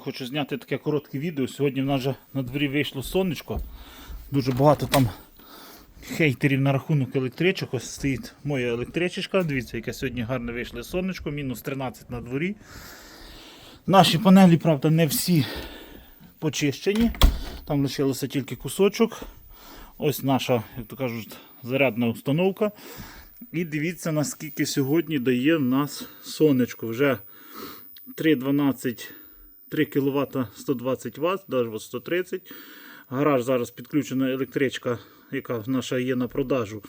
Хочу зняти таке коротке відео. Сьогодні в нас вже на дворі вийшло сонечко. Дуже багато там хейтерів на рахунок електричок. Ось стоїть моя електричечка. Дивіться, яке сьогодні гарне вийшло сонечко, мінус 13 на дворі. Наші панелі, правда, не всі почищені. Там лишилося тільки кусочок. Ось наша, як то кажуть, зарядна установка. І дивіться, наскільки сьогодні дає в нас сонечко. Вже 3,12 3 кВт 120 Вт, навіть 130. Гараж зараз підключена електричка, яка наша є на продажу.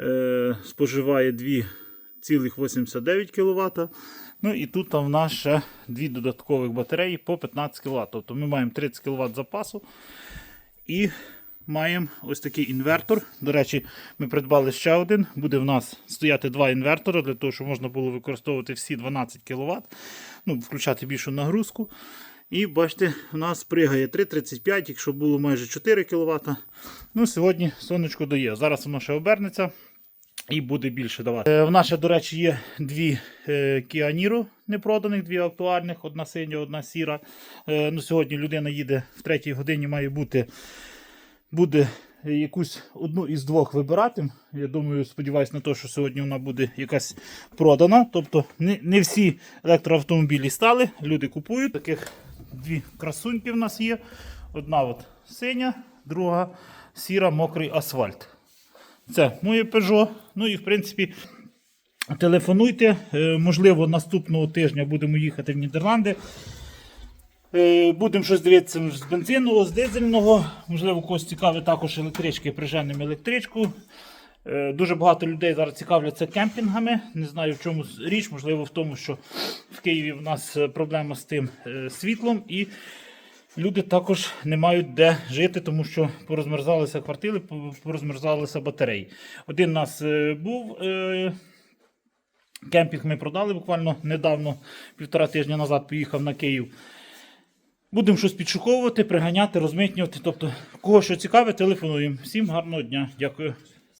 Е, споживає 2,89 кВт. Ну і тут в нас ще дві додаткових батареї по 15 кВт. Тобто ми маємо 30 кВт запасу. І маємо ось такий інвертор. До речі, ми придбали ще один. Буде в нас стояти два інвертора, для того, щоб можна було використовувати всі 12 кВт, ну, включати більшу нагрузку. І бачите, у нас пригає 3,35, якщо було майже 4 кВт. Ну, сьогодні сонечко дає. Зараз воно ще обернеться. І буде більше давати. Е, в нас ще, до речі, є дві е, Kia Niro непроданих, дві актуальних, одна синя, одна сіра. Е, ну, сьогодні людина їде в третій годині, має бути буде якусь одну із двох вибирати. Я думаю, сподіваюся на те, що сьогодні вона буде якась продана. Тобто не, не всі електроавтомобілі стали, люди купують. Таких дві красуньки в нас є. Одна от синя, друга сіра, мокрий асфальт. Це моє Peugeot. Ну і в принципі. Телефонуйте, Е, можливо, наступного тижня будемо їхати в Нідерланди. Е, Будемо щось дивитися з бензинового, з дизельного. Можливо, когось цікавить також електрички, приженемо електричку. Е, Дуже багато людей зараз цікавляться кемпінгами. Не знаю в чому річ, можливо, в тому, що в Києві в нас е, проблема з тим світлом. І люди також не мають де жити, тому що порозмерзалися квартири, порозмерзалися батареї. Один у нас був. Кемпінг ми продали буквально недавно, півтора тижня назад поїхав на Київ. Будемо щось підшуковувати, приганяти, розмитнювати. Тобто, кого що цікаве, телефонуємо. Всім гарного дня. Дякую.